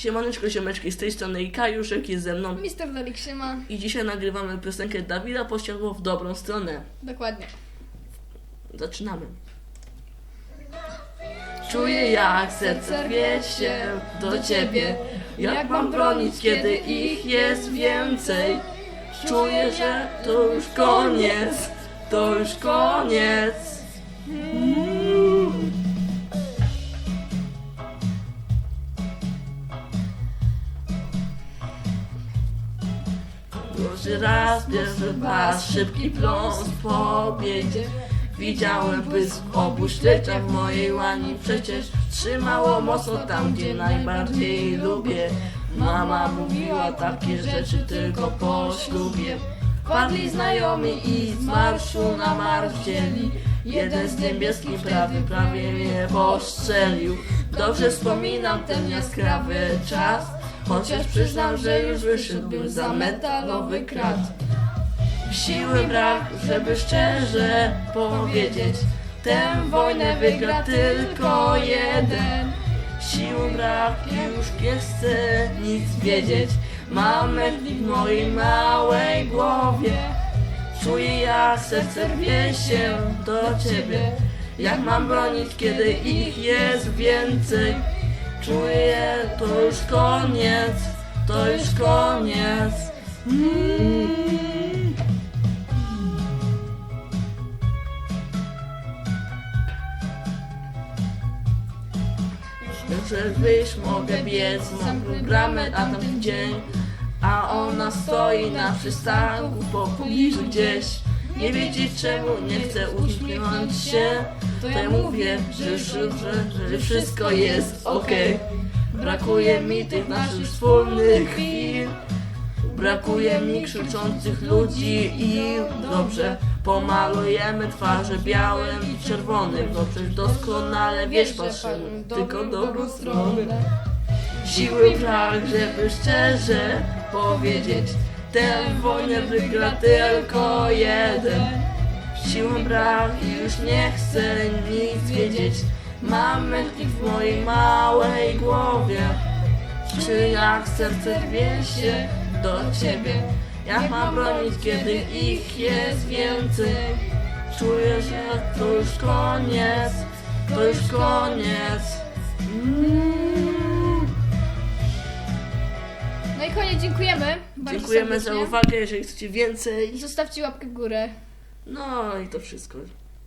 Siemaneczko, siemeczki, z tej strony i Kajuszek jest ze mną. Mister Dalik się ma. I dzisiaj nagrywamy piosenkę Dawida Pościągło w dobrą stronę. Dokładnie. Zaczynamy. Czuję jak serce rwie się do ciebie Jak mam bronić, kiedy ich jest więcej Czuję, że to już koniec To już koniec Boże raz bierze was szybki pląs po obiedzie Widziałem błysk obu śledzia w mojej łani. Przecież trzymało mocno tam, gdzie najbardziej lubię. Mama mówiła takie rzeczy tylko po ślubie. Padli znajomi i z marszu na marsz wzięli. Jeden z niebieskich prawie, prawie mnie postrzelił. Dobrze wspominam ten jaskrawy czas Chociaż przyznam, że już wyszedłbym za metalowy krat. Siły brak, żeby szczerze powiedzieć Tę wojnę wygra tylko jeden. Siły brak już nie chcę nic wiedzieć. Mam mętlik w mojej małej głowie. Czuję jak serce rwie się do ciebie. Jak mam bronić, kiedy ich jest więcej Czuję, to już koniec, to już koniec. Mm. Że wyjść mogę biec, mam bramę, a tam dzień A ona stoi na przystanku po pobliżu gdzieś. Nie wiedzieć czemu nie chcę uśmiechnąć się To ja mówię, że, że, że, że wszystko jest okej. Brakuje mi tych naszych wspólnych chwil. Brakuje mi krzyczących ludzi i dobrze Pomalujemy twarze białym i czerwonym. No przecież doskonale wiesz patrzymy tylko dobrą stronę. Siły brak, żeby szczerze powiedzieć Tę wojnę wygra tylko jeden Siły brak i już nie chcę nic wiedzieć Mam mętlik w mojej małej głowie Czy jak serce rwie się do ciebie Jak mam bronić, kiedy ich jest więcej Czuję, że to już koniec To już koniec mm. No i koniec, dziękujemy. Bardzo Dziękujemy za serdecznie. uwagę, jeżeli chcecie więcej Zostawcie łapkę w górę. No i to wszystko